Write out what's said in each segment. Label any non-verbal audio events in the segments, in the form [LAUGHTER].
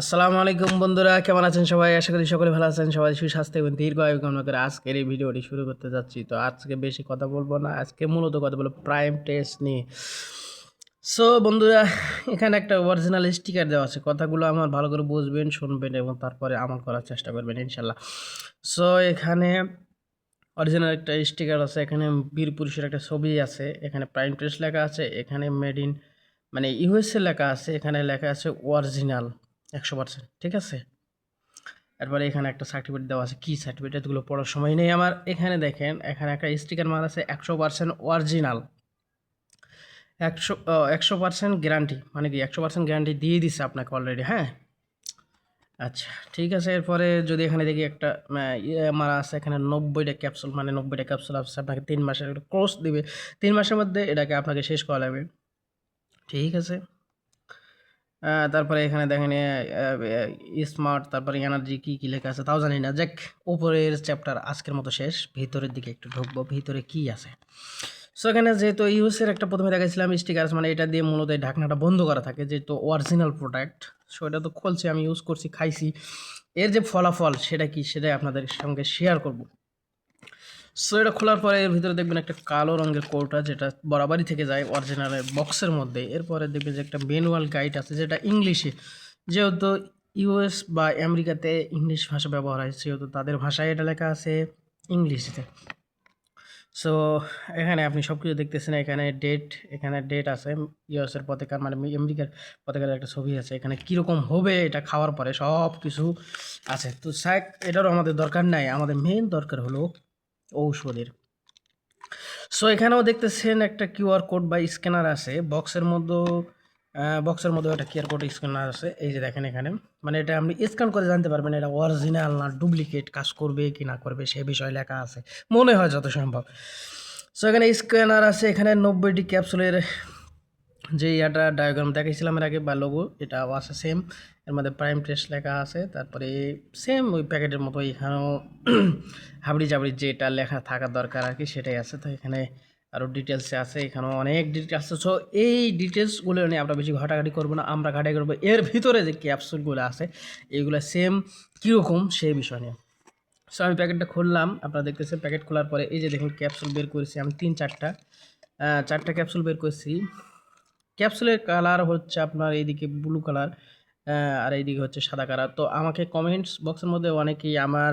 আসসালামু আলাইকুম বন্ধুরা, কেমন আছেন সবাই? আশা করি সকলে ভালো আছেন। সবাই সুস্বাস্থ্য এবং দীর্ঘ আয়ু কামনা করে আজকের এই ভিডিওটি শুরু করতে যাচ্ছি। তো আজকে বেশি কথা বলব না, আজকে মূলত কথা বলব প্রাইম টেস্ট নিয়ে। সো বন্ধুরা, এখানে একটা অরিজিনাল স্টিকার দেওয়া আছে। কথাগুলো আমার ভালো করে বুঝবেন, শুনবেন এবং তারপরে আমল করার চেষ্টা করবেন ইনশাল্লাহ সো এখানে অরিজিনাল একটা স্টিকার আছে, এখানে বীর পুরুষের একটা ছবি আছে, এখানে প্রাইম টেস্ট লেখা আছে, এখানে মেড ইন মানে ইউএসএ লেখা আছে, এখানে লেখা আছে অরিজিনাল একশো পার্সেন্ট, ঠিক আছে? এরপরে এখানে একটা সার্টিফিকেট দেওয়া আছে, কী সার্টিফিকেট এগুলো পড়ার সময় নেই আমার। এখানে দেখেন, এখানে একটা স্টিকার মার আছে, একশো পার্সেন্ট অরিজিনাল একশো একশো পার্সেন্ট গ্যারান্টি মানে কি একশো পার্সেন্ট গ্যারান্টি দিয়ে দিচ্ছে আপনাকে অলরেডি হ্যাঁ? আচ্ছা ঠিক আছে, এরপরে যদি এখানে দেখি একটা ইয়ে মারা আছে, এখানে নব্বইটা ক্যাপসুল মানে নব্বইটা ক্যাপসুল আছে, আপনাকে তিন মাসের একটা কোর্স দিবে। তিন মাসের মধ্যে এটাকে আপনাকে শেষ করা লাগবে। ঠিক আছে? তারপরে এখানে দেখেন স্মার্ট তারপরে এনার্জি কী কী লেখা আছে, তাও জানি না। যাক, উপরের চ্যাপ্টার আজকের মতো শেষ। ভিতরের দিকে একটু ঢুকবো, ভিতরে কি আছে? সো এখানে যেহেতু ইউএসের একটা প্রথমে দেখাইছিলাম স্টিকার মানে এটা দিয়ে মূলত ঢাকনাটা বন্ধ করা থাকে, যেহেতু অরিজিনাল প্রোডাক্ট সো এটা তো খুলছি, আমি ইউজ করছি, খাইছি। এর যে ফলাফল, সেটা কি, সেটাই আপনাদের সঙ্গে শেয়ার করব। সো এটা খোলার পরে এর ভিতরে দেখবেন একটা কালো রঙের কোটা যেটা বরাবরই থেকে যায় অরিজিনালের বক্সের মধ্যে। এরপরে দেখবেন যে একটা ম্যানুয়াল গাইড আছে, যেটা ইংলিশে। যেহেতু ইউএস বা আমেরিকাতে ইংলিশ ভাষা ব্যবহার হয়, সেহেতু তাদের ভাষায় এটা লেখা আছে ইংলিশে। সো এখানে আপনি সব কিছু দেখতেছেন, এখানে ডেট এখানে ডেট আছে ইউএসের পতাকার মানে আমেরিকার পতাকার একটা ছবি আছে, এখানে কীরকম হবে এটা খাওয়ার পরে সব কিছু আছে। তো, স্যাক, এটারও আমাদের দরকার নাই, আমাদের মেন দরকার হলো ঔষধের। সো এখানেও দেখতেছেন একটা কিউআর কোড বা স্ক্যানার আছে। বক্সের মধ্যে বক্সের মধ্যে একটা কিউআর কোড স্ক্যানার আছে। এই যে দেখেন এখানে। মানে এটা আপনি স্ক্যান করে জানতে পারবেন এটা অরিজিনাল না ডুপ্লিকেট কাজ করবে কি না করবে, সে বিষয়ে লেখা আছে। মনে হয় যত সম্ভব। সো এখানে স্ক্যানার আছে। এখানে নব্বইটি ক্যাপসুলের যে ইয়াটা ডায়াগ্রাম দেখাইছিলাম এর আগে বা লোগো এটাও আছে সেম এর মধ্যে প্রাইম টেস্ট লেখা আছে, তারপরে সেম ওই প্যাকেটের মতো এখানেও [CLEARS THROAT] হাবড়ি জাবড়ি যেটা লেখা থাকা দরকার আর কি, সেটাই আছে। তো এখানে আরও ডিটেলসে আছে, এখানেও অনেক ডিটেলস আছে। সো এই ডিটেলসগুলো নিয়ে আমরা বেশি ঘাটাঘাটি করব না, আমরা ঘাটাঘাটি করব। এর ভিতরে যে ক্যাপসুলগুলো আছে এইগুলো সেম কীরকম সেই বিষয় নিয়ে। সো আমি প্যাকেটটা খুললাম, আপনারা দেখতেছেন প্যাকেট খোলার পরে এই যে দেখুন ক্যাপসুল বের করেছি আমি তিন চারটা। চারটা ক্যাপসুল বের করেছি। ক্যাপসুলের কালার হচ্ছে আপনার এইদিকে ব্লু কালার আর এইদিকে হচ্ছে সাদা কালার। তো আমাকে কমেন্টস বক্সের মধ্যে অনেকেই আমার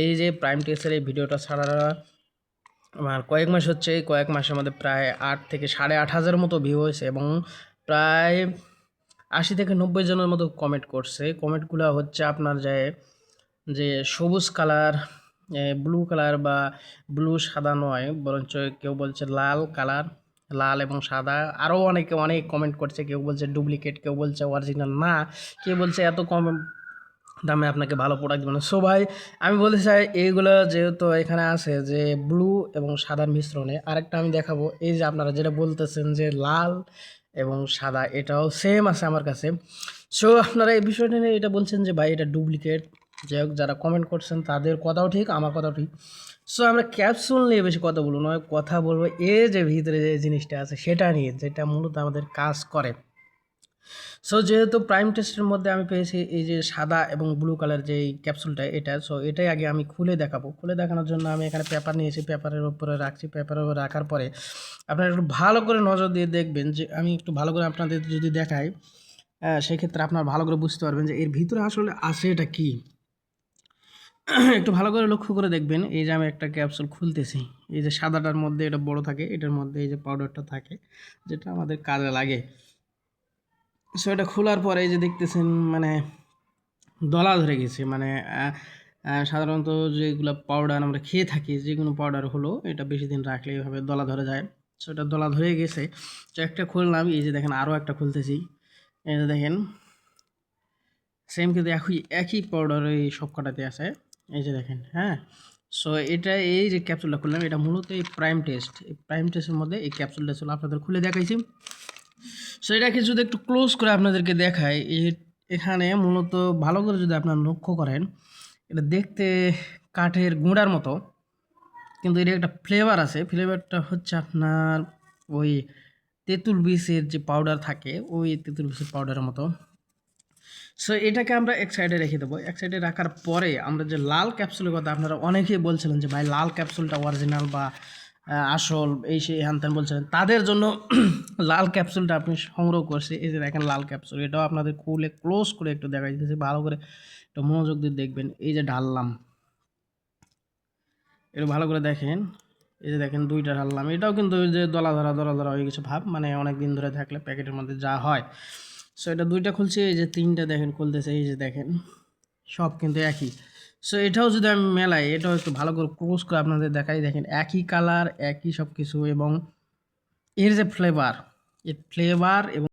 এই যে প্রাইম টেস্টের এই ভিডিওটা ছাড়া আমার কয়েক মাস হচ্ছে, এই কয়েক মাসের মধ্যে প্রায় আট থেকে সাড়ে আট হাজার মতো ভিউ হয়েছে এবং প্রায় আশি থেকে নব্বই জনের মতো কমেন্ট করছে। কমেন্টগুলো হচ্ছে আপনার যে যে সবুজ কালার ব্লু কালার বা ব্লু সাদা নয়, বরঞ্চ কেউ বলছে লাল কালার। লাল এবং সাদা। আরও অনেকে, অনেক কমেন্ট করছে, কেউ বলছে ডুপ্লিকেট কেউ বলছে অরিজিনাল না, কেউ বলছে এত কম দামে আপনাকে ভালো প্রোডাক্ট দেবে না সো ভাই, আমি বলতে চাই, এইগুলো যেহেতু এখানে আছে যে ব্লু এবং সাদা মিশ্রণে, আরেকটা আমি দেখাবো। এই যে আপনারা যেটা বলতেছেন যে লাল এবং সাদা, এটাও সেম আছে আমার কাছে। সো আপনারা এই বিষয়টা নিয়ে এটা বলছেন যে ভাই, এটা ডুপ্লিকেট যাই হোক, যারা কমেন্ট করছেন তাদের কথাও ঠিক, আমার কথাও ঠিক। সো আমরা ক্যাপসুল নিয়ে বেশি কথা বলব, নয় কথা বলব, এ যে ভিতরে যে জিনিসটা আছে সেটা নিয়ে, যেটা মূলত আমাদের কাজ করে। সো যেহেতু প্রাইম টেস্টের মধ্যে আমি পেয়েছি এই যে সাদা এবং ব্লু কালার যে ক্যাপসুলটা এটা সো এটাই আগে আমি খুলে দেখাবো। খুলে দেখানোর জন্য আমি এখানে পেপার নিয়েছি পেপারের উপরে রাখছি পেপারের উপরে রাখার পরে আপনারা একটু ভালো করে নজর দিয়ে দেখবেন যে, আমি একটু ভালো করে আপনাদের যদি দেখাই সেক্ষেত্রে আপনার ভালো করে বুঝতে পারবেন যে এর ভিতরে আসলে আছে এটা কি। একটু ভালো করে লক্ষ্য করে দেখবেন, এই যে আমি একটা ক্যাপসুল খুলতেছি, এই যে সাদাটার মধ্যে এটা বড় থাকে, এটার মধ্যে এই যে পাউডারটা থাকে, যেটা আমাদের কাজে লাগে। সো এটা খোলার পরে এই যে দেখতেছেন মানে দলা ধরে গেছে মানে সাধারণত যেগুলো পাউডার আমরা খেয়ে থাকি, যে কোনো পাউডার হলো, এটা বেশি দিন রাখলে এভাবে দলা ধরে যায়। সো এটা দলা ধরে গেছে। তো একটা খুললাম, এই যে দেখেন আরও একটা খুলতেছি, এই যে দেখেন সেম কিন্তু একই একই পাউডার এই সব কটাতে আছে। এই যে দেখেন হ্যাঁ? সো এটা এই যে ক্যাপসুলটা খুললাম, এটা মূলত এই প্রাইম টেস্ট এই প্রাইম টেস্টের মধ্যে এই ক্যাপসুলটা ছিল আপনাদের খুলে দেখাইছি। সো এটাকে যদি একটু ক্লোজ করে আপনাদেরকে দেখাই এখানে মূলত ভালো করে যদি আপনারা লক্ষ্য করেন, এটা দেখতে কাঠের গুঁড়ার মতো, কিন্তু এর একটা ফ্লেভার আছে। ফ্লেভারটা হচ্ছে আপনার ওই তেঁতুল বিষের যে পাউডার থাকে, ওই তেঁতুল বিষের পাউডারের মতো। সো এটাকে আমরা এক সাইডে রেখে দেবো। এক সাইডে রাখার পরে আমরা যে লাল ক্যাপসুলের কথা আপনারা অনেকেই বলছিলেন যে, ভাই, লাল ক্যাপসুলটা অরিজিনাল বা আসল এই সেই হ্যান ত্যান বলছিলেন। তাদের জন্য [CLEARS THROAT] লাল ক্যাপসুলটা আপনি সংগ্রহ করছি। এই যে দেখেন লাল ক্যাপসুল এটাও আপনাদের খুলে ক্লোজ করে একটু দেখা দিতেছে। ভালো করে একটু মনোযোগ দিয়ে দেখবেন। এই যে ঢাললাম, একটু ভালো করে দেখেন। এই যে দেখেন দুইটা ঢাললাম। এটাও কিন্তু ওই যে দলা ধরা দলা ধরা হয়ে গেছে ভাব। মানে অনেক দিন ধরে থাকলে প্যাকেটের মধ্যে যা হয়। সো এটা দুইটা খুলছি, এই যে তিনটা দেখেন, খুলতেছে, এই যে দেখেন, সব কিন্তু একই। সো এটাও যদি আমি মেলাই, এটাও একটু ভালো করে ক্রোজ করে আপনাদের দেখাই। দেখেন, একই কালার একই সব কিছু এবং এর যে ফ্লেভার এর ফ্লেভার এবং